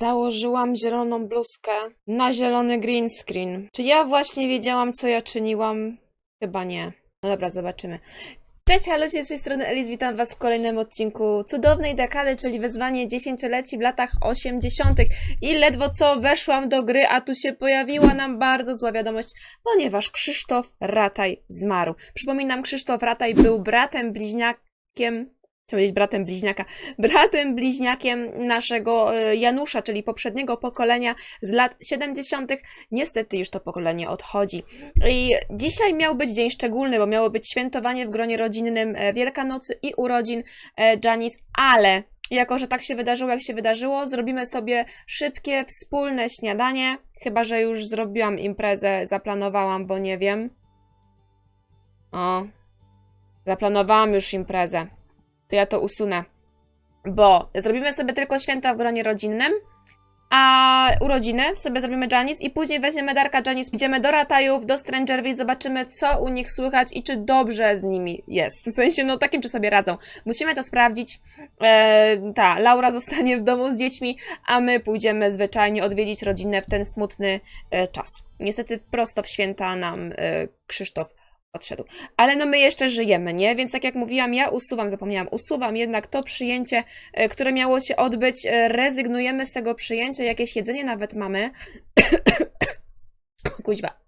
Założyłam zieloną bluzkę na zielony green screen. Czy ja właśnie wiedziałam, co ja czyniłam? Chyba nie. No dobra, zobaczymy. Cześć, halo, z tej strony Elis, witam Was w kolejnym odcinku cudownej dekady, czyli wyzwanie dziesięcioleci w latach 80. I ledwo co weszłam do gry, a tu się pojawiła nam bardzo zła wiadomość, ponieważ Krzysztof Rataj zmarł. Przypominam, Krzysztof Rataj był bratem bliźniakiem, chciałam powiedzieć bratem bliźniaka, bratem bliźniakiem naszego e, Janusza, czyli poprzedniego pokolenia z lat 70. Niestety już to pokolenie odchodzi. I dzisiaj miał być dzień szczególny, bo miało być świętowanie w gronie rodzinnym e, Wielkanocy i urodzin e, Janice, ale jako, że tak się wydarzyło, jak się wydarzyło, zrobimy sobie szybkie, wspólne śniadanie. Chyba, że już zrobiłam imprezę, zaplanowałam, bo nie wiem. O, zaplanowałam już imprezę. To ja to usunę. Bo zrobimy sobie tylko święta w gronie rodzinnym, a urodziny sobie zrobimy Janice i później weźmiemy Darka Janice, idziemy do Ratajów, do Strangerville, zobaczymy co u nich słychać i czy dobrze z nimi jest. W sensie, no takim, czy sobie radzą. Musimy to sprawdzić. E, ta, Laura zostanie w domu z dziećmi, a my pójdziemy zwyczajnie odwiedzić rodzinę w ten smutny e, czas. Niestety prosto w święta nam e, Krzysztof odszedł. Ale no my jeszcze żyjemy, nie? Więc tak jak mówiłam, ja usuwam, zapomniałam, usuwam jednak to przyjęcie, e, które miało się odbyć. E, Rezygnujemy z tego przyjęcia, jakieś jedzenie nawet mamy. Kuźwa.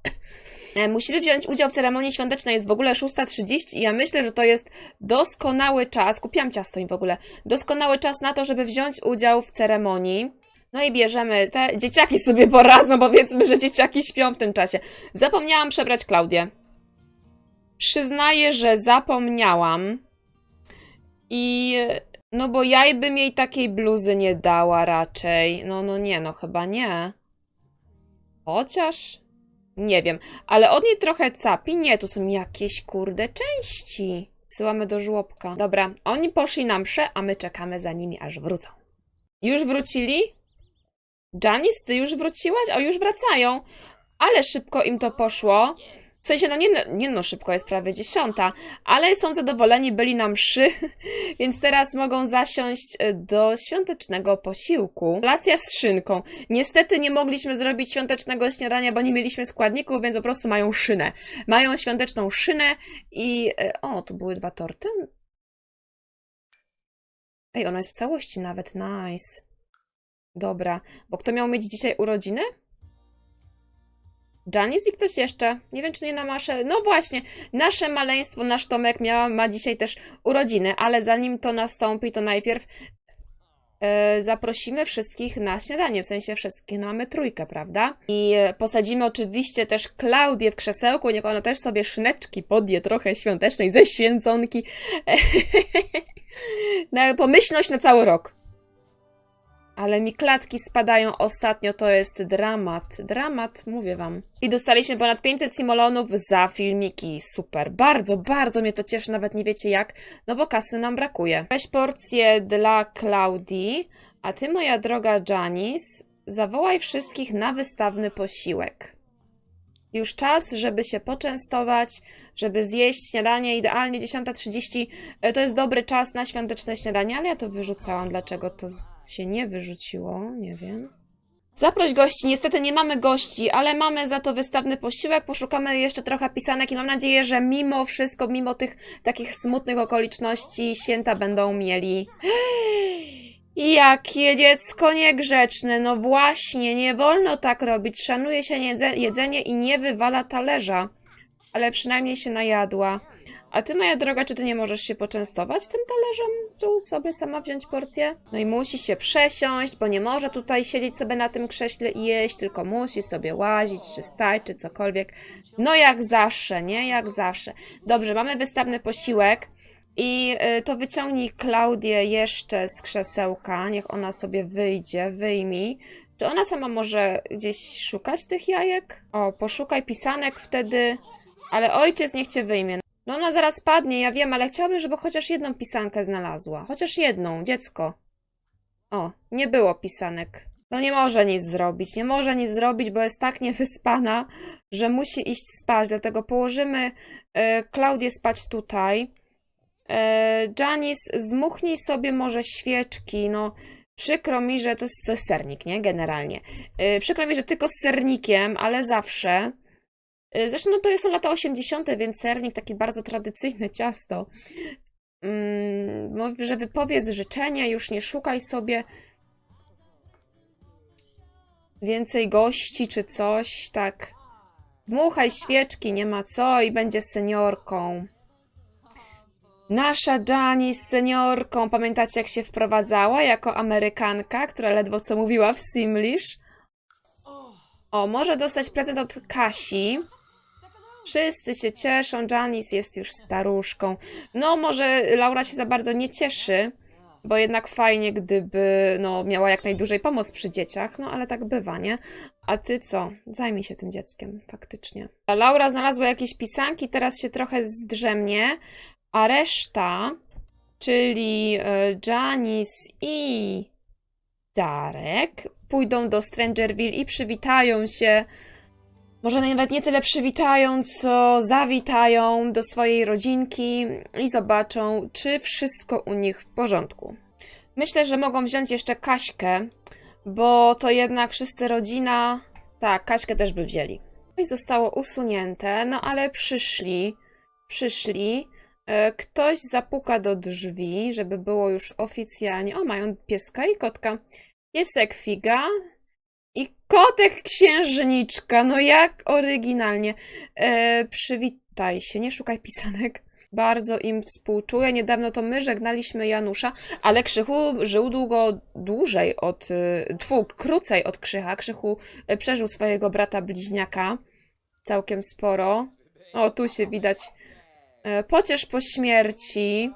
E, Musimy wziąć udział w ceremonii świątecznej, jest w ogóle 6.30 i ja myślę, że to jest doskonały czas, kupiłam ciasto im w ogóle, doskonały czas na to, żeby wziąć udział w ceremonii. No i bierzemy te, dzieciaki sobie poradzą, powiedzmy, że dzieciaki śpią w tym czasie. Zapomniałam przebrać Klaudię. Przyznaję, że zapomniałam. I no bo ja bym jej takiej bluzy nie dała raczej. No, no nie, no chyba nie. Chociaż nie wiem, ale od niej trochę capi. Nie, tu są jakieś kurde części. Syłamy do żłobka. Dobra, oni poszli na mszę, a my czekamy za nimi, aż wrócą. Już wrócili? Janice, ty już wróciłaś? O, już wracają. Ale szybko im to poszło. W sensie, no nie, nie no, szybko jest prawie dziesiąta, ale są zadowoleni, byli na mszy, więc teraz mogą zasiąść e, do świątecznego posiłku. Kolacja z szynką. Niestety nie mogliśmy zrobić świątecznego śniadania, bo nie mieliśmy składników, więc po prostu mają szynę. Mają świąteczną szynę i... e, O, tu były dwa torty. Ej, ona jest w całości nawet, nice. Dobra, bo kto miał mieć dzisiaj urodziny? Janice i ktoś jeszcze. Nie wiem, czy nie na nasze. No właśnie, nasze maleństwo, nasz Tomek miała, ma dzisiaj też urodziny, ale zanim to nastąpi, to najpierw e, zaprosimy wszystkich na śniadanie. W sensie wszystkich, no mamy trójkę, prawda? I e, posadzimy oczywiście też Klaudię w krzesełku, niech ona też sobie szyneczki podje trochę świątecznej ze święconki. na pomyślność na cały rok. Ale mi klatki spadają ostatnio, to jest dramat. Dramat, mówię wam. I dostaliśmy ponad 500 simolonów za filmiki. Super. Bardzo, bardzo mnie to cieszy, nawet nie wiecie jak, no bo kasy nam brakuje. Weź porcję dla Klaudii, a ty, moja droga Janice, zawołaj wszystkich na wystawny posiłek. Już czas, żeby się poczęstować, żeby zjeść śniadanie, idealnie 10.30 E, to jest dobry czas na świąteczne śniadanie, ale ja to wyrzucałam. Dlaczego to się nie wyrzuciło? Nie wiem. Zaproś gości. Niestety nie mamy gości, ale mamy za to wystawny posiłek. Poszukamy jeszcze trochę pisanek i mam nadzieję, że mimo wszystko, mimo tych takich smutnych okoliczności, święta będą mieli. Jakie dziecko niegrzeczne. No właśnie, nie wolno tak robić. Szanuje się jedze- jedzenie i nie wywala talerza. Ale przynajmniej się najadła. A ty, moja droga, czy ty nie możesz się poczęstować tym talerzem? Tu sobie sama wziąć porcję? No i musi się przesiąść, bo nie może tutaj siedzieć sobie na tym krześle i jeść, tylko musi sobie łazić, czy stać, czy cokolwiek. No jak zawsze, nie? Jak zawsze. Dobrze, mamy wystawny posiłek. I y, to wyciągnij Klaudię jeszcze z krzesełka, niech ona sobie wyjdzie, wyjmij. Czy ona sama może gdzieś szukać tych jajek? O, poszukaj pisanek wtedy, ale ojciec niech cię wyjmie. No ona zaraz padnie, ja wiem, ale chciałabym, żeby chociaż jedną pisankę znalazła. Chociaż jedną, dziecko. O, nie było pisanek. No nie może nic zrobić, nie może nic zrobić, bo jest tak niewyspana, że musi iść spać, dlatego położymy e, Klaudię spać tutaj. E, Janice, zmuchnij sobie może świeczki, no Przykro mi, że to jest, sernik, nie? Generalnie. Yy, przykro mi, że tylko z sernikiem, ale zawsze. Yy, zresztą no, to są lata 80., więc sernik takie bardzo tradycyjne ciasto. Mm, mówi, że wypowiedz życzenie, już nie szukaj sobie więcej gości czy coś, tak. Dmuchaj świeczki, nie ma co i będzie seniorką. Nasza Jani z seniorką, pamiętacie jak się wprowadzała jako Amerykanka, która ledwo co mówiła w Simlish? O, może dostać prezent od Kasi. Wszyscy się cieszą, Janice jest już staruszką. No, może Laura się za bardzo nie cieszy, bo jednak fajnie, gdyby no, miała jak najdłużej pomoc przy dzieciach, no ale tak bywa, nie? A ty co? Zajmij się tym dzieckiem, faktycznie. A Laura znalazła jakieś pisanki, teraz się trochę zdrzemnie, a reszta, czyli e, Janice i Darek, pójdą do Strangerville i przywitają się. Może nawet nie tyle przywitają, co zawitają do swojej rodzinki i zobaczą, czy wszystko u nich w porządku. Myślę, że mogą wziąć jeszcze Kaśkę, bo to jednak wszyscy rodzina. Tak, Kaśkę też by wzięli. No i zostało usunięte, no ale przyszli, przyszli. E, Ktoś zapuka do drzwi, żeby było już oficjalnie. O, mają pieska i kotka. Piesek figa i kotek księżniczka. No jak oryginalnie. E, przywitaj się, nie szukaj pisanek. Bardzo im współczuję. Niedawno to my żegnaliśmy Janusza, ale Krzychu żył długo dłużej od. y, Tfu, krócej od Krzycha. Krzychu y, przeżył swojego brata bliźniaka. Całkiem sporo. O, tu się widać. E, Pociesz po śmierci.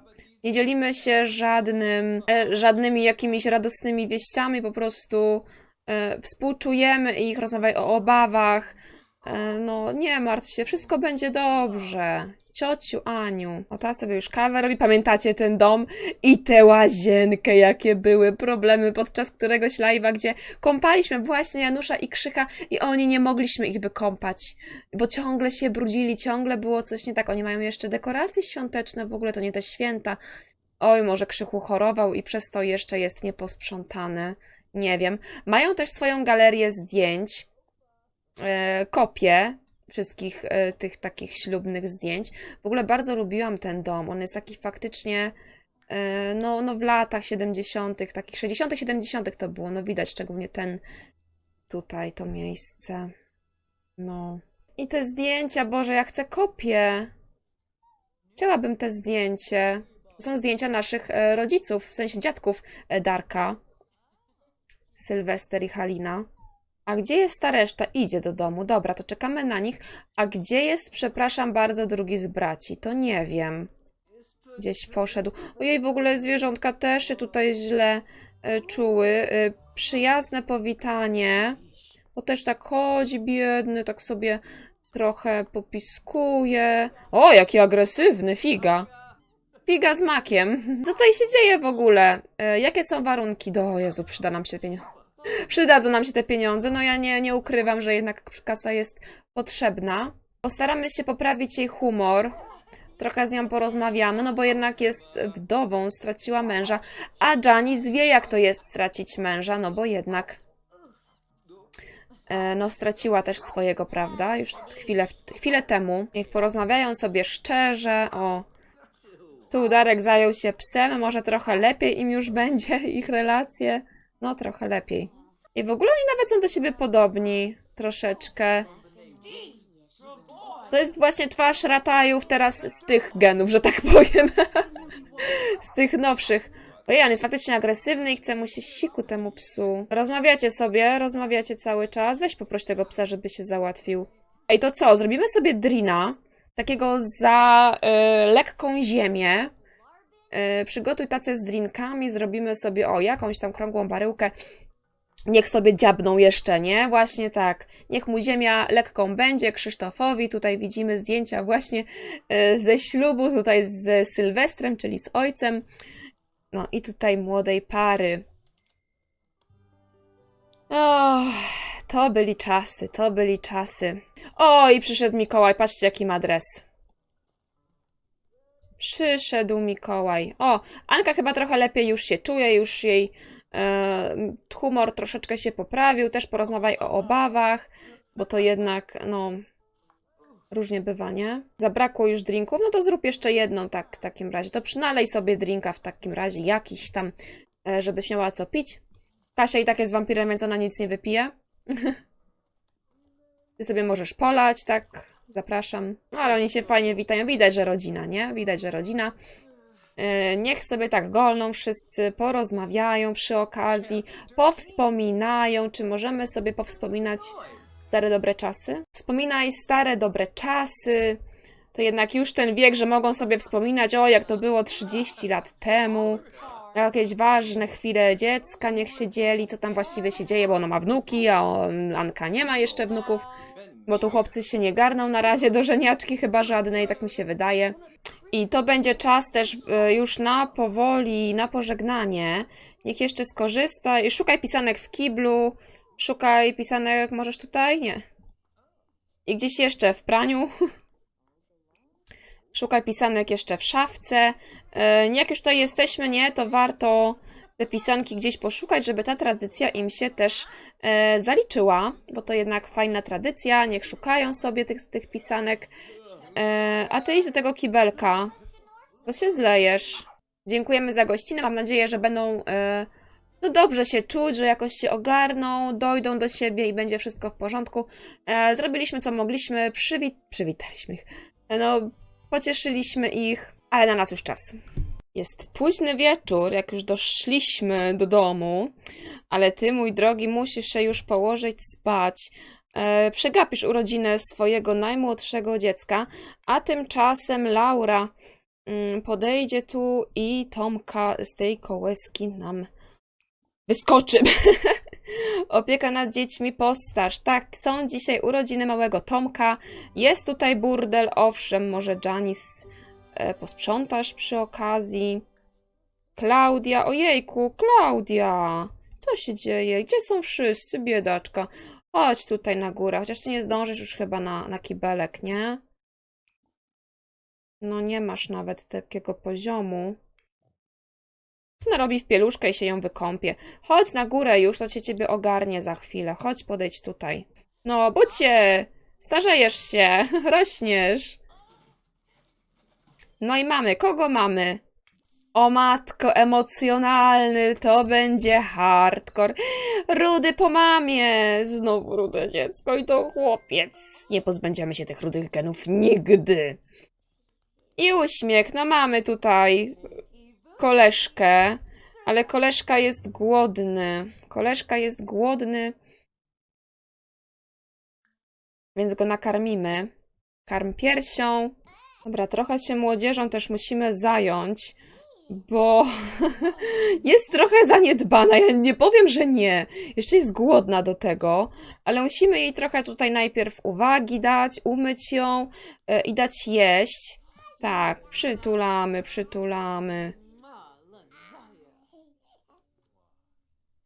Nie dzielimy się żadnym, e, żadnymi jakimiś radosnymi wieściami, po prostu e, współczujemy ich, rozmawiaj o obawach. No, nie martw się, wszystko będzie dobrze. Ciociu Aniu. O, ta sobie już kawę robi. Pamiętacie ten dom i tę łazienkę, jakie były problemy podczas któregoś live'a, gdzie kąpaliśmy właśnie Janusza i Krzycha i oni nie mogliśmy ich wykąpać, bo ciągle się brudzili, ciągle było coś nie tak. Oni mają jeszcze dekoracje świąteczne, w ogóle to nie te święta. Oj, może Krzychu chorował i przez to jeszcze jest nieposprzątane. Nie wiem. Mają też swoją galerię zdjęć, e, kopie wszystkich e, tych takich ślubnych zdjęć. W ogóle bardzo lubiłam ten dom. On jest taki faktycznie, e, no, no w latach 70., takich 60., 70. to było. No widać szczególnie ten tutaj, to miejsce. No. I te zdjęcia, Boże, ja chcę kopię. Chciałabym te zdjęcie. To są zdjęcia naszych e, rodziców, w sensie dziadków Darka. Sylwester i Halina. A gdzie jest ta reszta? Idzie do domu. Dobra, to czekamy na nich. A gdzie jest, przepraszam bardzo, drugi z braci? To nie wiem. Gdzieś poszedł. Ojej, w ogóle zwierzątka też się tutaj źle e, czuły. E, przyjazne powitanie. Bo też tak chodzi biedny, tak sobie trochę popiskuje. O, jaki agresywny, figa. Figa z makiem. Co tutaj się dzieje w ogóle? E, jakie są warunki? Do Jezu, przyda nam się pieniądze. Przydadzą nam się te pieniądze. No ja nie, nie ukrywam, że jednak kasa jest potrzebna. Postaramy się poprawić jej humor. Trochę z nią porozmawiamy, no bo jednak jest wdową, straciła męża. A Janice wie, jak to jest stracić męża, no bo jednak e, no straciła też swojego, prawda? Już chwilę, chwilę temu. Niech porozmawiają sobie szczerze, o... Tu Darek zajął się psem, może trochę lepiej im już będzie ich relacje. No, trochę lepiej. I w ogóle oni nawet są do siebie podobni. Troszeczkę. To jest właśnie twarz ratajów teraz z tych genów, że tak powiem. z tych nowszych. Ojej, on jest faktycznie agresywny i chce mu się siku temu psu. Rozmawiacie sobie, rozmawiacie cały czas. Weź poproś tego psa, żeby się załatwił. Ej, to co? Zrobimy sobie drina. Takiego za y, lekką ziemię. Y, przygotuj tacę z drinkami, zrobimy sobie, o, jakąś tam krągłą baryłkę. Niech sobie dziabną jeszcze, nie? Właśnie tak. Niech mu ziemia lekką będzie, Krzysztofowi. Tutaj widzimy zdjęcia właśnie y, ze ślubu, tutaj z Sylwestrem, czyli z ojcem. No i tutaj młodej pary. O, to byli czasy, to byli czasy. O, i przyszedł Mikołaj, patrzcie jaki ma dres. Przyszedł Mikołaj. O, Anka chyba trochę lepiej już się czuje, już jej E, humor troszeczkę się poprawił, też porozmawiaj o obawach, bo to jednak, no, różnie bywa, nie? Zabrakło już drinków, no to zrób jeszcze jedną, tak, w takim razie. To przynalej sobie drinka w takim razie, jakiś tam, e, żebyś miała co pić. Kasia i tak jest wampirem, więc ona nic nie wypije. Ty sobie możesz polać, tak? Zapraszam. No, ale oni się fajnie witają. Widać, że rodzina, nie? Widać, że rodzina. E, Niech sobie tak golną wszyscy, porozmawiają przy okazji, powspominają, czy możemy sobie powspominać stare dobre czasy? Wspominaj stare dobre czasy. To jednak już ten wiek, że mogą sobie wspominać, o jak to było 30 lat temu. Jakieś ważne chwile dziecka niech się dzieli, co tam właściwie się dzieje, bo ona ma wnuki, a on, Anka nie ma jeszcze wnuków, bo tu chłopcy się nie garną na razie do żeniaczki chyba żadnej, tak mi się wydaje. I to będzie czas też e, już na powoli, na pożegnanie. Niech jeszcze skorzysta i szukaj pisanek w kiblu, szukaj pisanek, możesz tutaj? Nie. I gdzieś jeszcze w praniu. Szukaj pisanek jeszcze w szafce. E, Jak już tutaj jesteśmy, nie, to warto te pisanki gdzieś poszukać, żeby ta tradycja im się też e, zaliczyła, bo to jednak fajna tradycja. Niech szukają sobie tych, tych pisanek. E, a ty idź do tego kibelka, bo się zlejesz. Dziękujemy za gościnę. Mam nadzieję, że będą no dobrze się czuć, że jakoś się ogarną, dojdą do siebie i będzie wszystko w porządku. Zrobiliśmy co mogliśmy, przywi przywitaliśmy ich. No, pocieszyliśmy ich, ale na nas już czas. Jest późny wieczór, jak już doszliśmy do domu, ale ty, mój drogi, musisz się już położyć spać. E, przegapisz urodziny swojego najmłodszego dziecka, a tymczasem Laura mm, podejdzie tu i Tomka z tej kołyski nam wyskoczy. Opieka nad dziećmi postaż. Tak, są dzisiaj urodziny małego Tomka. Jest tutaj burdel, owszem, może Janice e, posprzątasz przy okazji. Klaudia, ojejku, Klaudia! Co się dzieje? Gdzie są wszyscy, biedaczka? Chodź tutaj na górę, chociaż ty nie zdążysz już chyba na, na kibelek, nie? No nie masz nawet takiego poziomu. Co ona robi w pieluszkę i się ją wykąpie? Chodź na górę już, to cię ciebie ogarnie za chwilę. Chodź, podejdź tutaj. No, budź się! Starzejesz się, rośniesz. No i mamy, kogo mamy? O matko, emocjonalny, to będzie hardcore. Rudy po mamie! Znowu rude dziecko i to chłopiec. Nie pozbędziemy się tych rudych genów nigdy. I uśmiech, no mamy tutaj koleżkę, ale koleżka jest głodny. Koleżka jest głodny, więc go nakarmimy. Karm piersią. Dobra, trochę się młodzieżą też musimy zająć, bo jest trochę zaniedbana. Ja nie powiem, że nie. Jeszcze jest głodna do tego, ale musimy jej trochę tutaj najpierw uwagi dać, umyć ją e, i dać jeść. Tak, przytulamy, przytulamy.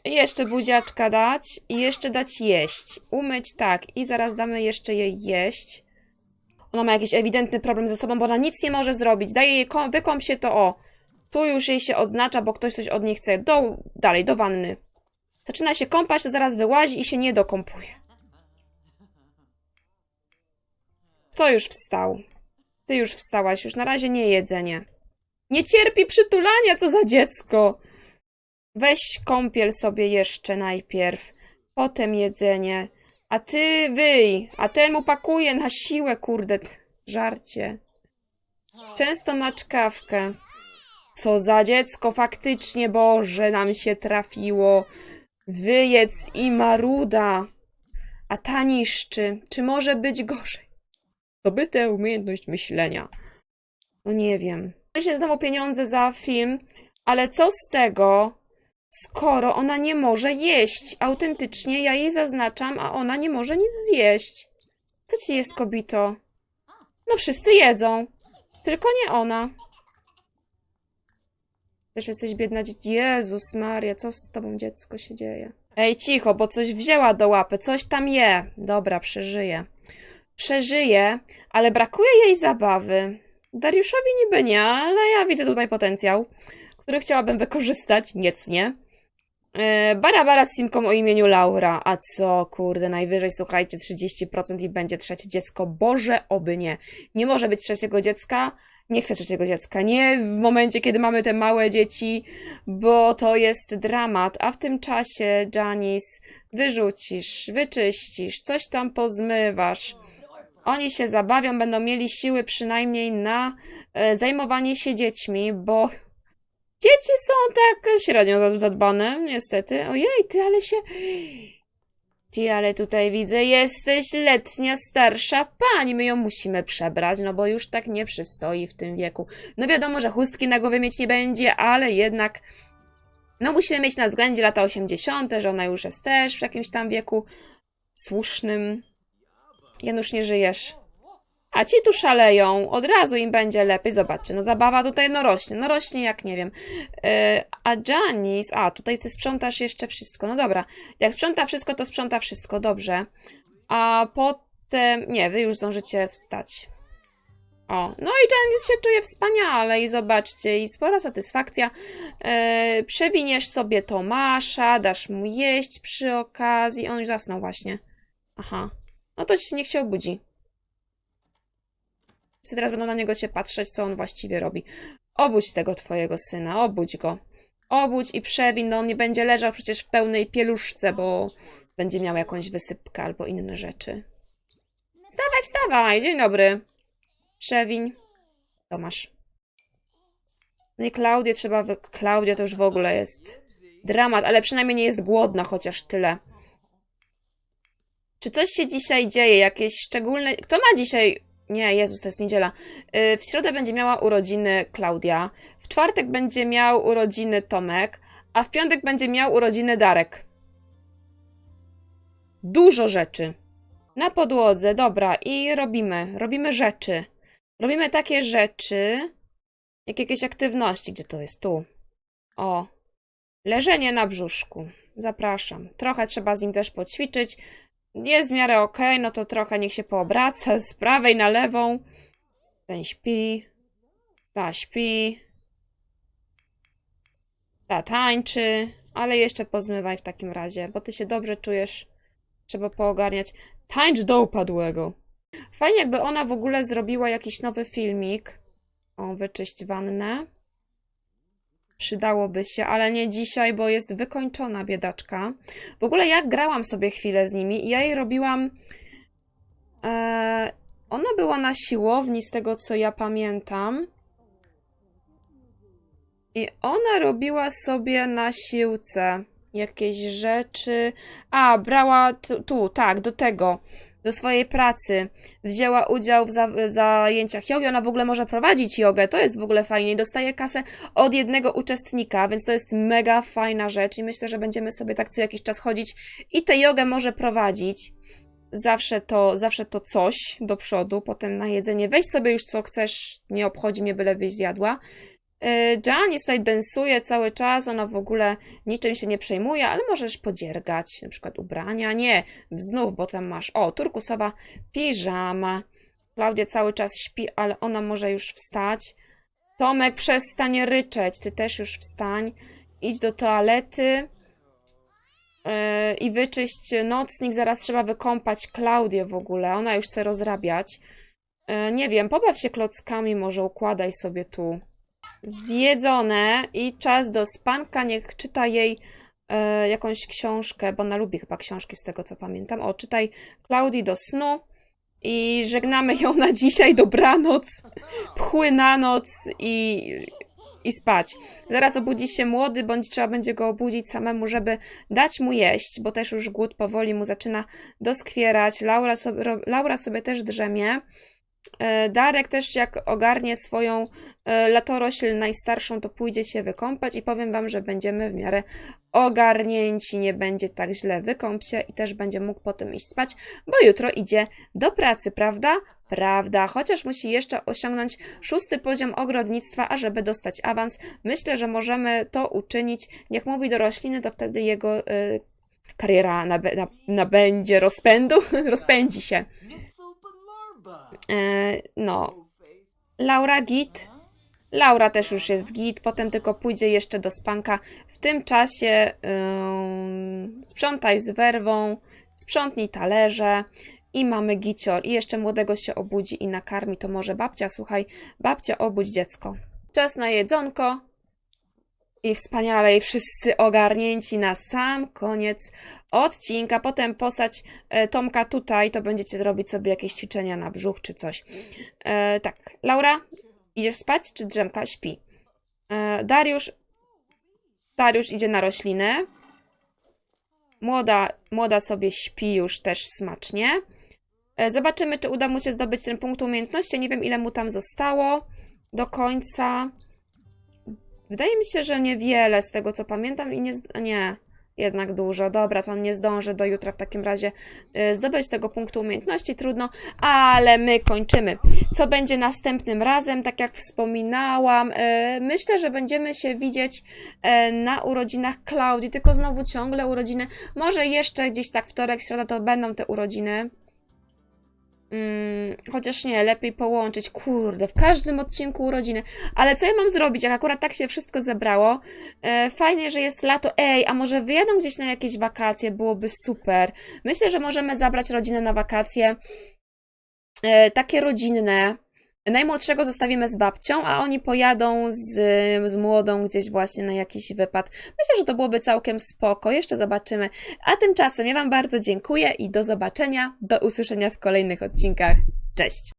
Jeszcze buziaczka dać i jeszcze dać jeść. Umyć, tak. I zaraz damy jeszcze jej jeść. Ona ma jakiś ewidentny problem ze sobą, bo ona nic nie może zrobić. Daje jej, kąp, wykąp się to o. Tu już jej się odznacza, bo ktoś coś od niej chce. Do, dalej, do wanny. Zaczyna się kąpać, to zaraz wyłazi i się nie dokąpuje. Kto już wstał? Ty już wstałaś, już na razie nie jedzenie. Nie cierpi przytulania, co za dziecko! Weź kąpiel sobie jeszcze najpierw, potem jedzenie. A ty wyj, a ten mu pakuje na siłę, kurde, żarcie. Często ma czkawkę. Co za dziecko, faktycznie, Boże, nam się trafiło. Wyjedz i maruda. A ta niszczy. Czy może być gorzej? Zdobytę umiejętność myślenia. No nie wiem. Mieliśmy znowu pieniądze za film, ale co z tego, skoro ona nie może jeść? Autentycznie ja jej zaznaczam, a ona nie może nic zjeść. Co ci jest, kobito? No wszyscy jedzą, tylko nie ona. Też jesteś biedna dzieci. Jezus Maria, co z tobą dziecko się dzieje? Ej, cicho, bo coś wzięła do łapy, coś tam je. Dobra, przeżyje. Przeżyje, ale brakuje jej zabawy. Dariuszowi niby nie, ale ja widzę tutaj potencjał, który chciałabym wykorzystać, niecnie. E, Barabara z Simką o imieniu Laura. A co, kurde, najwyżej, słuchajcie, 30% i będzie trzecie dziecko. Boże, oby nie. Nie może być trzeciego dziecka. Nie chcę trzeciego dziecka. Nie w momencie, kiedy mamy te małe dzieci, bo to jest dramat. A w tym czasie, Janice, wyrzucisz, wyczyścisz, coś tam pozmywasz. Oni się zabawią, będą mieli siły przynajmniej na e, zajmowanie się dziećmi, bo dzieci są tak średnio zadbane, niestety. Ojej, ty, ale się... Ty, ale tutaj widzę, jesteś letnia, starsza pani. My ją musimy przebrać, no bo już tak nie przystoi w tym wieku. No wiadomo, że chustki na głowie mieć nie będzie, ale jednak... No musimy mieć na względzie lata 80., że ona już jest też w jakimś tam wieku słusznym. Janusz, nie żyjesz. A ci tu szaleją, od razu im będzie lepiej. Zobaczcie, no zabawa tutaj no rośnie, no rośnie jak nie wiem. Yy, a Janice, a tutaj ty sprzątasz jeszcze wszystko, no dobra. Jak sprząta wszystko, to sprząta wszystko, dobrze. A potem, nie, wy już zdążycie wstać. O, no i Janice się czuje wspaniale i zobaczcie, i spora satysfakcja. Yy, przewiniesz sobie Tomasza, dasz mu jeść przy okazji. On już zasnął właśnie. Aha. No to się, niech się obudzi. Wszyscy teraz będą na niego się patrzeć, co on właściwie robi. Obudź tego twojego syna, obudź go. Obudź i przewin, no on nie będzie leżał przecież w pełnej pieluszce, bo będzie miał jakąś wysypkę albo inne rzeczy. Wstawaj, wstawaj, dzień dobry. Przewiń. Tomasz. No i Klaudię trzeba wy... Klaudia to już w ogóle jest dramat, ale przynajmniej nie jest głodna, chociaż tyle. Czy coś się dzisiaj dzieje? Jakieś szczególne... Kto ma dzisiaj... Nie, Jezus, to jest niedziela. Yy, W środę będzie miała urodziny Klaudia. W czwartek będzie miał urodziny Tomek. A w piątek będzie miał urodziny Darek. Dużo rzeczy. Na podłodze, dobra. I robimy. Robimy rzeczy. Robimy takie rzeczy, jak jakieś aktywności. Gdzie to jest? Tu. O. Leżenie na brzuszku. Zapraszam. Trochę trzeba z nim też poćwiczyć. Jest w miarę okej, no to trochę niech się poobraca z prawej na lewą. Ten śpi. Ta śpi. Ta tańczy. Ale jeszcze pozmywaj w takim razie, bo ty się dobrze czujesz. Trzeba poogarniać. Tańcz do upadłego. Fajnie, jakby ona w ogóle zrobiła jakiś nowy filmik. O, wyczyść wannę. Przydałoby się, ale nie dzisiaj, bo jest wykończona biedaczka. W ogóle ja grałam sobie chwilę z nimi i ja jej robiłam. E, ona była na siłowni, z tego co ja pamiętam. I ona robiła sobie na siłce jakieś rzeczy. A, brała tu, tu tak, do tego, do swojej pracy. Wzięła udział w, za, w zajęciach jogi. Ona w ogóle może prowadzić jogę. To jest w ogóle fajnie. Dostaje kasę od jednego uczestnika, więc to jest mega fajna rzecz. I myślę, że będziemy sobie tak co jakiś czas chodzić i tę jogę może prowadzić. Zawsze to, zawsze to coś do przodu, potem na jedzenie. Weź sobie już co chcesz, nie obchodzi mnie, bylebyś zjadła. Jan jest tutaj densuje cały czas, ona w ogóle niczym się nie przejmuje, ale możesz podziergać, na przykład ubrania. Nie, znów, bo tam masz, o, turkusowa piżama. Klaudia cały czas śpi, ale ona może już wstać. Tomek, przestań ryczeć, ty też już wstań. Idź do toalety yy, i wyczyść nocnik, zaraz trzeba wykąpać Klaudię w ogóle, ona już chce rozrabiać. Yy, nie wiem, pobaw się klockami, może układaj sobie tu zjedzone i czas do spanka. Niech czyta jej e, jakąś książkę, bo ona lubi chyba książki z tego co pamiętam. O, czytaj Klaudii do snu i żegnamy ją na dzisiaj. Dobranoc, pchły na noc i, i spać. Zaraz obudzi się młody, bądź trzeba będzie go obudzić samemu, żeby dać mu jeść, bo też już głód powoli mu zaczyna doskwierać. Laura sobie, Laura sobie też drzemie. E, Darek też jak ogarnie swoją e, latorośl najstarszą, to pójdzie się wykąpać i powiem wam, że będziemy w miarę ogarnięci, nie będzie tak źle. Wykąp się i też będzie mógł potem iść spać, bo jutro idzie do pracy, prawda? Prawda, chociaż musi jeszcze osiągnąć szósty poziom ogrodnictwa, a żeby dostać awans, myślę, że możemy to uczynić. Jak mówi do rośliny, to wtedy jego y, kariera nabe- na- nabędzie rozpędu, rozpędzi się. E, no, Laura Git, Laura też już jest git, potem tylko pójdzie jeszcze do spanka. W tym czasie ym, sprzątaj z werwą, sprzątnij talerze i mamy gicior. I jeszcze młodego się obudzi i nakarmi, to może babcia, słuchaj, babcia obudź dziecko. Czas na jedzonko. I wspaniale, i wszyscy ogarnięci na sam koniec odcinka. Potem posać e, Tomka tutaj, to będziecie robić sobie jakieś ćwiczenia na brzuch czy coś. E, tak, Laura, idziesz spać czy drzemka? Śpi. E, Dariusz, Dariusz idzie na rośliny. Młoda, młoda sobie śpi już też smacznie. E, Zobaczymy, czy uda mu się zdobyć ten punkt umiejętności. Nie wiem, ile mu tam zostało do końca. Wydaje mi się, że niewiele z tego, co pamiętam i nie... Nie, jednak dużo. Dobra, to on nie zdąży do jutra w takim razie y, zdobyć tego punktu umiejętności, trudno, ale my kończymy. Co będzie następnym razem? Tak jak wspominałam, y, myślę, że będziemy się widzieć y, na urodzinach Klaudii, tylko znowu ciągle urodziny. Może jeszcze gdzieś tak wtorek, środa to będą te urodziny. Mm, chociaż nie, lepiej połączyć. Kurde, w każdym odcinku urodziny. Ale co ja mam zrobić, jak akurat tak się wszystko zebrało? E, fajnie, że jest lato. Ej, a może wyjadą gdzieś na jakieś wakacje? Byłoby super. Myślę, że możemy zabrać rodzinę na wakacje. E, takie rodzinne. Najmłodszego zostawimy z babcią, a oni pojadą z, z młodą gdzieś właśnie na jakiś wypad. Myślę, że to byłoby całkiem spoko. Jeszcze zobaczymy. A tymczasem ja Wam bardzo dziękuję i do zobaczenia, do usłyszenia w kolejnych odcinkach. Cześć!